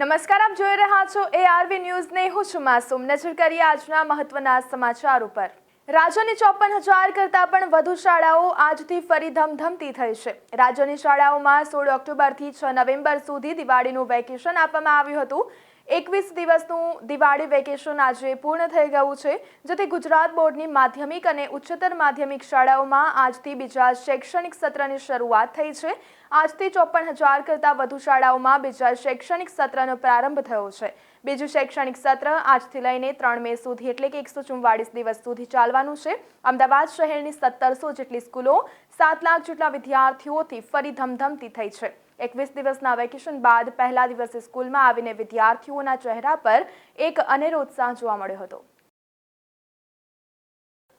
નમસ્કાર, આપ જોઈ રહ્યા છો એ ન્યૂઝ ન્યૂઝને. હું છું માસુમ. નજર કરીએ આજના મહત્વના સમાચાર ઉપર. રાજ્યની ચોપન હજાર કરતાં પણ વધુ શાળાઓ આજથી ફરી ધમધમતી થઈ છે. રાજ્યની શાળાઓમાં સોળ ઓક્ટોબરથી છ નવેમ્બર સુધી દિવાળીનું વેકેશન આપવામાં આવ્યું હતું. એકવીસ દિવસનું દિવાળી વેકેશન આજે પૂર્ણ થઈ ગયું છે, જેથી ગુજરાત બોર્ડની માધ્યમિક અને ઉચ્ચતર માધ્યમિક શાળાઓમાં આજથી બીજા શૈક્ષણિક સત્રની શરૂઆત થઈ છે. આજથી ચોપન હજાર કરતાં વધુ શાળાઓમાં બીજા શૈક્ષણિક સત્રનો પ્રારંભ થયો છે. બીજું શૈક્ષણિક સત્ર આજથી લઈને ત્રણ મે સુધી એટલે કે એકસો ચુમ્વાળીસ દિવસ સુધી ચાલવાનું છે. અમદાવાદ શહેરની સત્તરસો જેટલી સ્કૂલો સાત લાખ જેટલા વિદ્યાર્થીઓથી ફરી ધમધમતી થઈ છે. એકવીસ દિવસના વેકેશન બાદ પહેલા દિવસે સ્કૂલમાં આવીને વિદ્યાર્થીઓના ચહેરા પર એક અનેરો ઉત્સાહ જોવા મળ્યો હતો.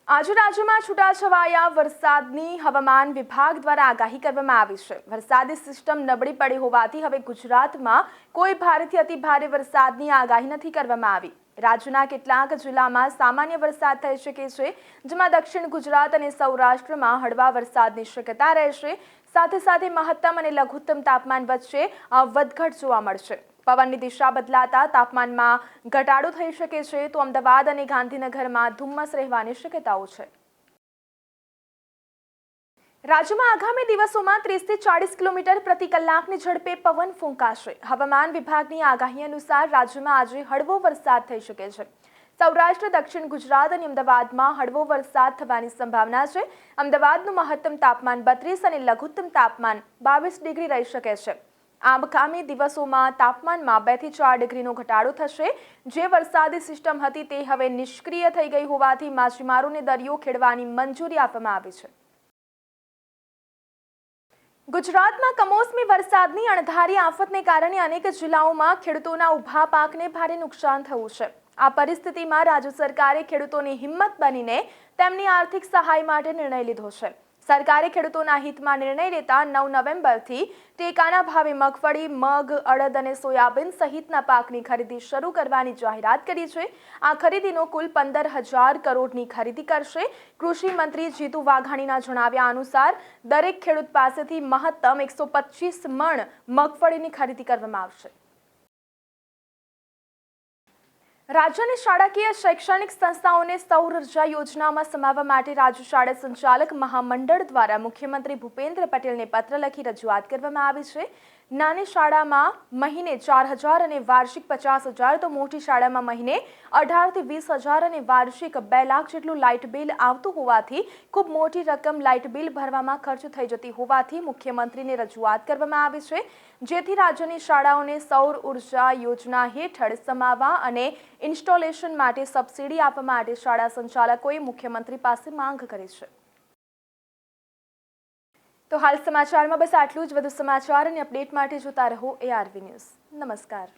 આજે રાજ્યમાં છૂટાછવાયા વરસાદની હવામાન વિભાગ દ્વારા આગાહી કરવામાં આવી છે. વરસાદી સિસ્ટમ નબળી પડી હોવાથી હવે ગુજરાતમાં કોઈ ભારેથી અતિ ભારે વરસાદની આગાહી નથી કરવામાં આવી. રાજ્યના કેટલાક જિલ્લામાં સામાન્ય વરસાદ થઈ શકે છે, જેમાં દક્ષિણ ગુજરાત અને સૌરાષ્ટ્રમાં હળવા વરસાદની શક્યતા રહેશે. સાથે સાથે મહત્તમ અને લઘુત્તમ તાપમાન વચ્ચે વધઘટ જોવા મળશે. પવનની દિશા બદલાતા તાપમાનમાં ઘટાડો થઈ શકે છે. તો અમદાવાદ અને ગાંધીનગરમાં ધુમ્મસ રહેવાની શક્યતાઓ છે. રાજ્યમાં આગામી દિવસોમાં ત્રીસથી ચાળીસ કિલોમીટર પ્રતિ કલાકની ઝડપે પવન ફૂંકાશે. હવામાન વિભાગની આગાહી અનુસાર રાજ્યમાં આજે હળવો વરસાદ થઈ શકે છે. સૌરાષ્ટ્ર, દક્ષિણ ગુજરાત અને અમદાવાદમાં હળવો વરસાદ થવાની સંભાવના છે. અમદાવાદનું મહત્તમ તાપમાન બત્રીસ અને લઘુત્તમ તાપમાન બાવીસ ડિગ્રી રહી શકે છે. આગામી દિવસોમાં તાપમાનમાં બેથી ચાર ડિગ્રીનો ઘટાડો થશે. જે વરસાદી સિસ્ટમ હતી તે હવે નિષ્ક્રિય થઈ ગઈ હોવાથી માછીમારોને દરિયો ખેડવાની મંજૂરી આપવામાં આવી છે. ગુજરાતમાં કમોસમી વરસાદની અણધારી આફતને કારણે અનેક જિલ્લાઓમાં ખેડૂતોના ઊભા પાકને ભારે નુકસાન થયું છે. આ પરિસ્થિતિમાં રાજ્ય સરકારે ખેડૂતોની હિંમત બનીને તેમની આર્થિક સહાય માટે નિર્ણય લીધો છે. સરકારે ખેડૂતોના હિતમાં નિર્ણય લેતા નવ નવેમ્બરથી ટેકાના ભાવે મગફળી, મગ, અડદ અને સોયાબીન સહિતના પાકની ખરીદી શરૂ કરવાની જાહેરાત કરી છે. આ ખરીદીનો કુલ પંદર હજાર કરોડની ખરીદી કરશે. કૃષિ મંત્રી જીતુ વાઘાણીના જણાવ્યા અનુસાર, દરેક ખેડૂત પાસેથી મહત્તમ એકસો પચીસ મણ મગફળીની ખરીદી કરવામાં આવશે. રાજ્યની શાળાકીય શૈક્ષણિક સંસ્થાઓને સૌર ઊર્જા યોજનામાં સમાવવા માટે રાજ્ય શાળા સંચાલક મહામંડળ દ્વારા મુખ્યમંત્રી ભૂપેન્દ્ર પટેલને પત્ર લખી રજૂઆત કરવામાં આવી છે. નાની શાળામાં મહિને ચાર હજાર અને વાર્ષિક પચાસ હજાર તો મોટી શાળામાં મહિને અઢારથી વીસ હજાર અને વાર્ષિક બે લાખ જેટલું લાઇટ બિલ આવતું હોવાથી ખૂબ મોટી રકમ લાઇટ બિલ ભરવામાં ખર્ચ થઈ જતી હોવાથી મુખ્યમંત્રીને રજૂઆત કરવામાં આવી છે. જેથી રાજ્યની શાળાઓને સૌર ઊર્જા યોજના હેઠળ સમાવવા અને ઇન્સ્ટોલેશન માટે સબસિડી આપવા માટે શાળા સંચાલકોએ મુખ્યમંત્રી પાસે માંગ કરી છે. તો હાલ સમાચારમાં બસ આટલું જ. વધુ સમાચાર અને અપડેટ માટે જોતા રહો એઆરવી ન્યૂઝ નમસ્કાર.